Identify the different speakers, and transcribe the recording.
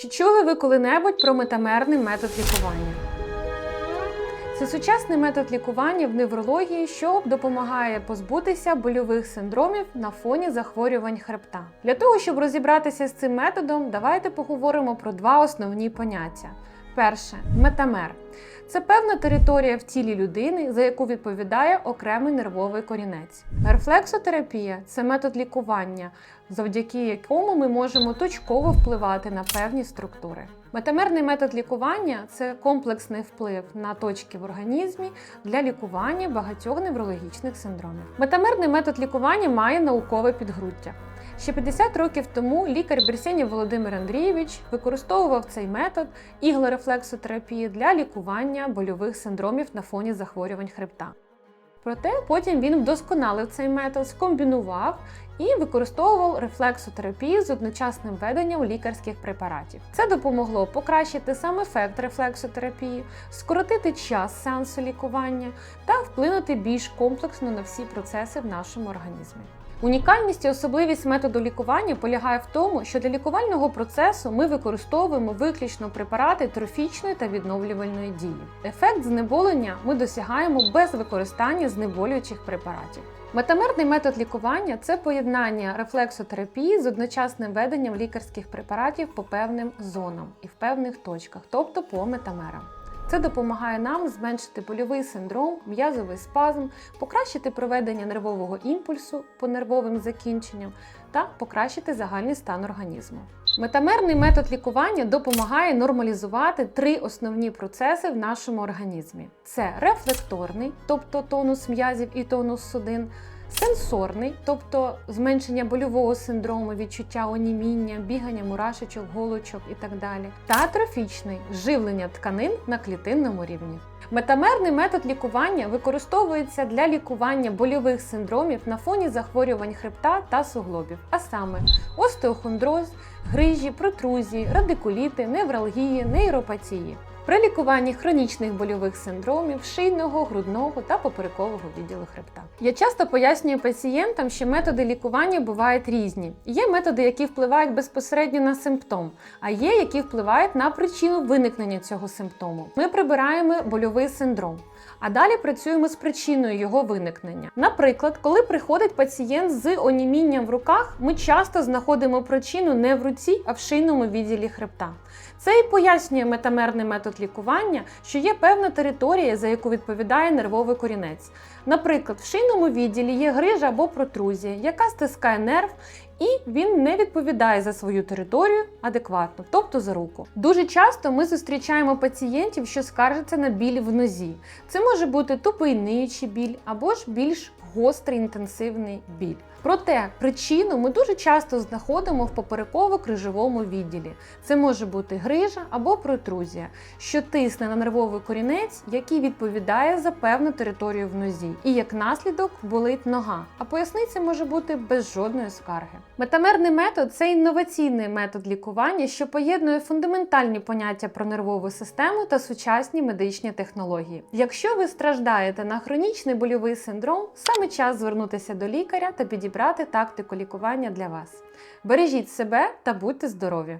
Speaker 1: Чи чули ви коли-небудь про метамерний метод лікування? Це сучасний метод лікування в неврології, що допомагає позбутися больових синдромів на фоні захворювань хребта. Для того, щоб розібратися з цим методом, давайте поговоримо про два основні поняття. Перше метамер. Це певна територія в тілі людини, за яку відповідає окремий нервовий корінець. Рефлексотерапія це метод лікування, завдяки якому ми можемо точково впливати на певні структури. Метамерний метод лікування це комплексний вплив на точки в організмі для лікування багатьох неврологічних синдромів. Метамерний метод лікування має наукове підґрунтя. Ще 50 років тому лікар Берсенів Володимир Андрійович використовував цей метод іглорефлексотерапії для лікування больових синдромів на фоні захворювань хребта. Проте потім він вдосконалив цей метод, скомбінував і використовував рефлексотерапію з одночасним введенням лікарських препаратів. Це допомогло покращити сам ефект рефлексотерапії, скоротити час сеансу лікування та вплинути більш комплексно на всі процеси в нашому організмі. Унікальність і особливість методу лікування полягає в тому, що для лікувального процесу ми використовуємо виключно препарати трофічної та відновлювальної дії. Ефект знеболення ми досягаємо без використання знеболюючих препаратів. Метамерний метод лікування це поєднання рефлексотерапії з одночасним веденням лікарських препаратів по певним зонам і в певних точках, тобто по метамерам. Це допомагає нам зменшити больовий синдром, м'язовий спазм, покращити проведення нервового імпульсу по нервовим закінченням та покращити загальний стан організму. Метамерний метод лікування допомагає нормалізувати три основні процеси в нашому організмі: це рефлекторний, тобто тонус м'язів і тонус судин. Сенсорний, тобто зменшення больового синдрому, відчуття оніміння, бігання мурашечок, голочок і так далі, та трофічний живлення тканин на клітинному рівні. Метамерний метод лікування використовується для лікування больових синдромів на фоні захворювань хребта та суглобів, а саме остеохондроз, грижі, протрузії, радикуліти, невралгії, нейропатії. При лікуванні хронічних больових синдромів шийного, грудного та поперекового відділу хребта. Я часто пояснюю пацієнтам, що методи лікування бувають різні. Є методи, які впливають безпосередньо на симптом, а є, які впливають на причину виникнення цього симптому. Ми прибираємо больовий синдром. А далі працюємо з причиною його виникнення. Наприклад, коли приходить пацієнт з онімінням в руках, ми часто знаходимо причину не в руці, а в шийному відділі хребта. Це і пояснює метамерний метод лікування, що є певна територія, за яку відповідає нервовий корінець. Наприклад, в шийному відділі є грижа або протрузія, яка стискає нерв. І він не відповідає за свою територію адекватно, тобто за руку. Дуже часто ми зустрічаємо пацієнтів, що скаржаться на біль в нозі. Це може бути тупий ниючий біль або ж більш гострий інтенсивний біль. Проте причину ми дуже часто знаходимо в попереково-крижовому відділі. Це може бути грижа або протрузія, що тисне на нервовий корінець, який відповідає за певну територію в нозі. І як наслідок болить нога, а поясниця може бути без жодної скарги. Метамерний метод це інноваційний метод лікування, що поєднує фундаментальні поняття про нервову систему та сучасні медичні технології. Якщо ви страждаєте на хронічний больовий синдром, саме час звернутися до лікаря та підібрати тактику лікування для вас. Бережіть себе та будьте здорові!